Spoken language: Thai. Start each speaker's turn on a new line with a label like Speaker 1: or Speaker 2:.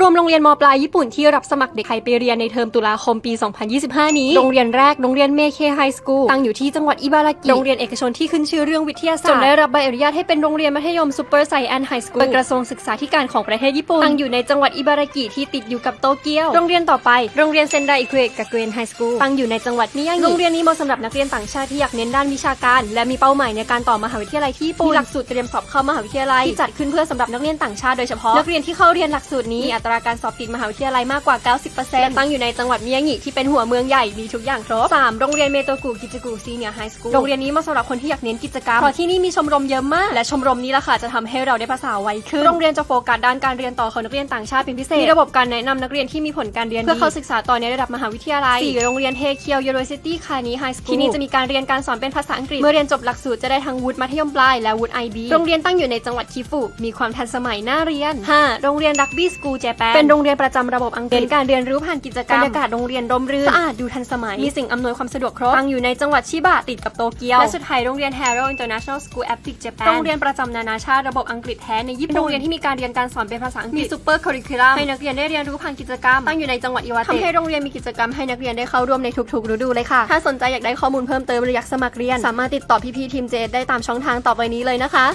Speaker 1: รวมโรงเรียนมปลายญี่ปุ่นที่รับสมัครเด็กไทยไปเรียนในเทอมตุลาคมปี 2025 นี้ โรงเรียนแรก โรงเรียนเมเคไฮสคูลตั้งอยู่ที่จังหวัดอิบารากิ โรงเรียนเอกชนที่ขึ้นชื่อเรื่องวิทยาศาสตร์ จนได้รับใบอนุญาตให้เป็นโรงเรียนมัธยมซูเปอร์ไซแอนไฮสคูลโดยกระทรวงศึกษาธิการของประเทศญี่ปุ่น ตั้งอยู่ในจังหวัดอิบารากิที่ติดอยู่กับโตเกียว โรงเรียนต่อไป โรงเรียนเซนไดอิคุเอะกะเกวนไฮสคูลตั้งอยู่ในจังหวัดมิยางิโรงเรียนนี้เหมาะสำหรับนักเรียนต่างชาติที่อยากเน้นด้านวิชาการ และมีเป้าหมายในการต่อมหาวิทยาลัยที่ญี่ปุ่นมีหลักสูตรเตรียมสอบเข้ามหาวิทยาลัยที่จัดขึ้นเพื่อสำหรับนักเรียนต่างชาติโดยเฉพาะนักเรียนที่เข้าเรียนหลักสูตรนี้มีอัตราการสอบติดมหาวิทยาลัยมากกว่า 90%และตั้งอยู่ในจังหวัดมิยางิที่เป็นหัวเมืองใหญ่มีทุกอย่างครบ 3. โรงเรียนเมโตกุกิจกุซีเนียไฮสคูลโรงเรียนนี้เหมาะสำหรับคนที่อยากเน้นกิจกรรมเพราะที่นี่มีชมรมเยอะมาก และชมรมนี้ละค่ะจะทำให้เราได้ภาษาไวขึ้นโรงเรียนจะโฟกัสด้านการเรียนต่อของนักเรียนต่างชาติเป็นพิเศษมีระบบการแนะนำนักเรียนที่มีผลการเรียนดีเพื่อเข้าศึกษาต่อในระดับมหาวิทยาลัย 4. โรงเรียนเทเคียวยูนิเวอร์ซิตี้คานีไฮสคูลที่นี่จะมีการเรียนการสอนเป็นภาษาอังกฤษเมื่อเรียนจบหลักสูตรจะได้ทั้งวุฒิมัธยมปลายและวุฒิ IB โรงเรียนตั้งอยู่ในจังหวัดคิฟุมีความทันสมัยน่าเรียน 5. โรงเรียนรักบี้สกูลเจแปนเป็นโรงเรียนประจำระบบอังกฤษเป็นการเรียนรู้ผ่านกิจกรรมบรรยากาศโรงเรียนร่มรื่นสะอาดดูทันสมัยมีสิ่งอำนวยความสะดวกครบตั้งอยู่ในจังหวัดชิบะติดกับโตเกียวและสุดท้ายโรงเรียน Harrow International School Epic Japan โรงเรียนประจำนานาชาติระบบอังกฤษแท้ในญี่ปุ่นโรงเรียนที่มีการเรียนการสอนเป็นภาษาอังกฤษมีซูเปอร์คริคูลัมให้นักเรียนได้เรียนรู้ผ่านกิจกรรมตั้งอยู่ในจังหวัดอิวาเตะทำให้โรงเรียนมีกิจกรรมให้นักเรียนได้เข้าร่วมในทุกๆฤดูเลยค่ะถ้าสนใจอยากได้ข้อมูลเพิ่มเติมหรืออยากสมัครเรียน สามารถติดต่อพี่ๆทีมเจได้ตามช่องทางต่อไปนี้เลยนะคะ